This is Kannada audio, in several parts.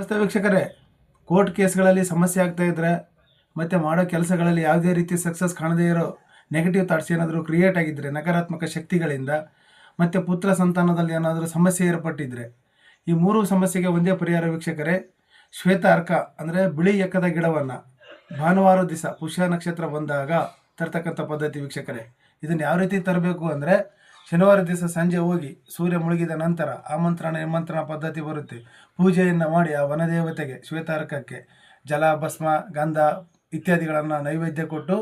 ನಮಸ್ತೆ ವೀಕ್ಷಕರೇ, ಕೋರ್ಟ್ ಕೇಸ್ಗಳಲ್ಲಿ ಸಮಸ್ಯೆ ಆಗ್ತಾ ಇದ್ರೆ, ಮತ್ತು ಮಾಡೋ ಕೆಲಸಗಳಲ್ಲಿ ಯಾವುದೇ ರೀತಿ ಸಕ್ಸಸ್ ಕಾಣದೇ ಇರೋ ನೆಗೆಟಿವ್ ಥಾಟ್ಸ್ ಏನಾದರೂ ಕ್ರಿಯೇಟ್ ಆಗಿದ್ದರೆ ನಕಾರಾತ್ಮಕ ಶಕ್ತಿಗಳಿಂದ, ಮತ್ತು ಪುತ್ರ ಸಂತಾನದಲ್ಲಿ ಏನಾದರೂ ಸಮಸ್ಯೆ ಏರ್ಪಟ್ಟಿದ್ರೆ, ಈ ಮೂರು ಸಮಸ್ಯೆಗೆ ಒಂದೇ ಪರಿಹಾರ ವೀಕ್ಷಕರೇ ಶ್ವೇತ ಅರ್ಕ ಅಂದರೆ ಬಿಳಿ ಎಕ್ಕದ ಗಿಡವನ್ನು ಭಾನುವಾರ ದಿವಸ ಪುಷ್ಯ ನಕ್ಷತ್ರ ಬಂದಾಗ ತರ್ತಕ್ಕಂಥ ಪದ್ಧತಿ ವೀಕ್ಷಕರೇ. ಇದನ್ನು ಯಾವ ರೀತಿ ತರಬೇಕು ಅಂದರೆ ಶನಿವಾರ ದಿವಸ ಸಂಜೆ ಹೋಗಿ ಸೂರ್ಯ ಮುಳುಗಿದ ನಂತರ ಆಮಂತ್ರಣ ನಿಮಂತ್ರಣ ಪದ್ಧತಿ ಬರುತ್ತೆ. ಪೂಜೆಯನ್ನು ಮಾಡಿ ಆ ವನದೇವತೆಗೆ ಶ್ವೇತಾರ್ಕಕ್ಕೆ ಜಲ, ಭಸ್ಮ, ಗಂಧ ಇತ್ಯಾದಿಗಳನ್ನು ನೈವೇದ್ಯ ಕೊಟ್ಟು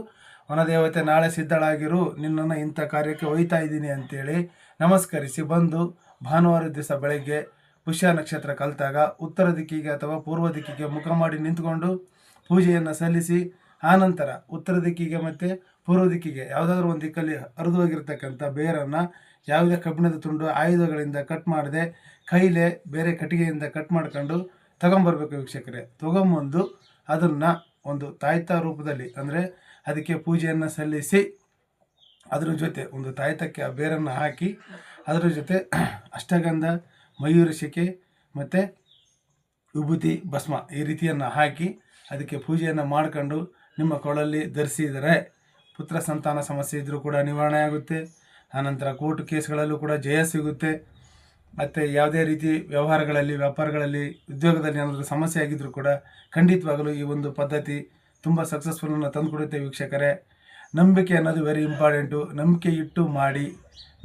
ವನದೇವತೆ ನಾಳೆ ಸಿದ್ಧಳಾಗಿರು, ನಿನ್ನನ್ನು ಇಂಥ ಕಾರ್ಯಕ್ಕೆ ಒಯ್ತಾ ಇದ್ದೀನಿ ಅಂತೇಳಿ ನಮಸ್ಕರಿಸಿ ಬಂದು ಭಾನುವಾರ ದಿವಸ ಬೆಳಗ್ಗೆ ಪುಷ್ಯ ನಕ್ಷತ್ರ ಕಲಿತಾಗ ಉತ್ತರ ದಿಕ್ಕಿಗೆ ಅಥವಾ ಪೂರ್ವ ದಿಕ್ಕಿಗೆ ಮುಖ ಮಾಡಿ ನಿಂತ್ಕೊಂಡು ಪೂಜೆಯನ್ನು ಸಲ್ಲಿಸಿ, ಆನಂತರ ಉತ್ತರ ದಿಕ್ಕಿಗೆ ಮತ್ತು ಪೂರ್ವ ದಿಕ್ಕಿಗೆ ಯಾವುದಾದ್ರೂ ಒಂದು ದಿಕ್ಕಲ್ಲಿ ಹರಿದು ಹೋಗಿರ್ತಕ್ಕಂಥ ಬೇರನ್ನು ಯಾವುದೇ ಕಬ್ಬಿಣದ ತುಂಡು ಆಯುಧಗಳಿಂದ ಕಟ್ ಮಾಡದೆ ಕೈಲೆ ಬೇರೆ ಕಟ್ಟಿಗೆಯಿಂದ ಕಟ್ ಮಾಡ್ಕೊಂಡು ತಗೊಂಬರ್ಬೇಕು ವೀಕ್ಷಕರೇ. ತಗೊಂಬಂದು ಅದನ್ನು ಒಂದು ತಾಯ್ತ ರೂಪದಲ್ಲಿ ಅಂದರೆ ಅದಕ್ಕೆ ಪೂಜೆಯನ್ನು ಸಲ್ಲಿಸಿ ಅದರ ಜೊತೆ ಒಂದು ತಾಯ್ತಕ್ಕೆ ಆ ಬೇರನ್ನು ಹಾಕಿ ಅದರ ಜೊತೆ ಅಷ್ಟಗಂಧ ಮಯೂರಶಿಕೆ ಮತ್ತು ವಿಭೂತಿ, ಭಸ್ಮ ಈ ರೀತಿಯನ್ನು ಹಾಕಿ ಅದಕ್ಕೆ ಪೂಜೆಯನ್ನು ಮಾಡ್ಕೊಂಡು ನಿಮ್ಮ ಕೊಳಲ್ಲಿ ಧರಿಸಿದರೆ ಪುತ್ರ ಸಂತಾನ ಸಮಸ್ಯೆ ಇದ್ದರೂ ಕೂಡ ನಿವಾರಣೆ ಆಗುತ್ತೆ. ಆನಂತರ ಕೋರ್ಟ್ ಕೇಸ್ಗಳಲ್ಲೂ ಕೂಡ ಜಯ ಸಿಗುತ್ತೆ. ಮತ್ತು ಯಾವುದೇ ರೀತಿ ವ್ಯವಹಾರಗಳಲ್ಲಿ, ವ್ಯಾಪಾರಗಳಲ್ಲಿ, ಉದ್ಯೋಗದಲ್ಲಿ ಏನಾದರೂ ಸಮಸ್ಯೆ ಆಗಿದ್ದರೂ ಕೂಡ ಖಂಡಿತವಾಗಲೂ ಈ ಒಂದು ಪದ್ಧತಿ ತುಂಬ ಸಕ್ಸಸ್ಫುಲ್ಲನ್ನು ತಂದುಕೊಡುತ್ತೆ ವೀಕ್ಷಕರೇ. ನಂಬಿಕೆ ಅನ್ನೋದು ವೆರಿ ಇಂಪಾರ್ಟೆಂಟು ನಂಬಿಕೆ ಇಟ್ಟು ಮಾಡಿ,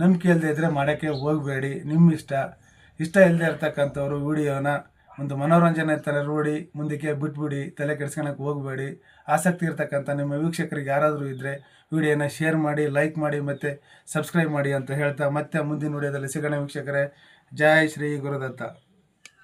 ನಂಬಿಕೆ ಇಲ್ಲದೆ ಇದ್ದರೆ ಮಾಡೋಕ್ಕೆ ಹೋಗಬೇಡಿ. ನಿಮ್ಮ ಇಷ್ಟ. ಇಷ್ಟ ಇಲ್ಲದೆ ಇರ್ತಕ್ಕಂಥವ್ರು, ವಿಡಿಯೋನ ಒಂದು ಮನೋರಂಜನೆ ಥರ ರೋಡಿ ಮುಂದಕ್ಕೆ ಬಿಟ್ಬಿಡಿ, ತಲೆ ಕೆಡ್ಸ್ಕೊಳಕ್ಕೆ ಹೋಗಬೇಡಿ. ಆಸಕ್ತಿ ಇರ್ತಕ್ಕಂಥ ನಿಮ್ಮ ವೀಕ್ಷಕರಿಗೆ ಯಾರಾದರೂ ಇದ್ದರೆ ವಿಡಿಯೋನ ಶೇರ್ ಮಾಡಿ, ಲೈಕ್ ಮಾಡಿ ಮತ್ತು ಸಬ್ಸ್ಕ್ರೈಬ್ ಮಾಡಿ ಅಂತ ಹೇಳ್ತಾ ಮತ್ತೆ ಮುಂದಿನ ವಿಡಿಯೋದಲ್ಲಿ ಸಿಗೋಣ ವೀಕ್ಷಕರೇ. ಜೈ ಶ್ರೀ ಗುರುದತ್ತ.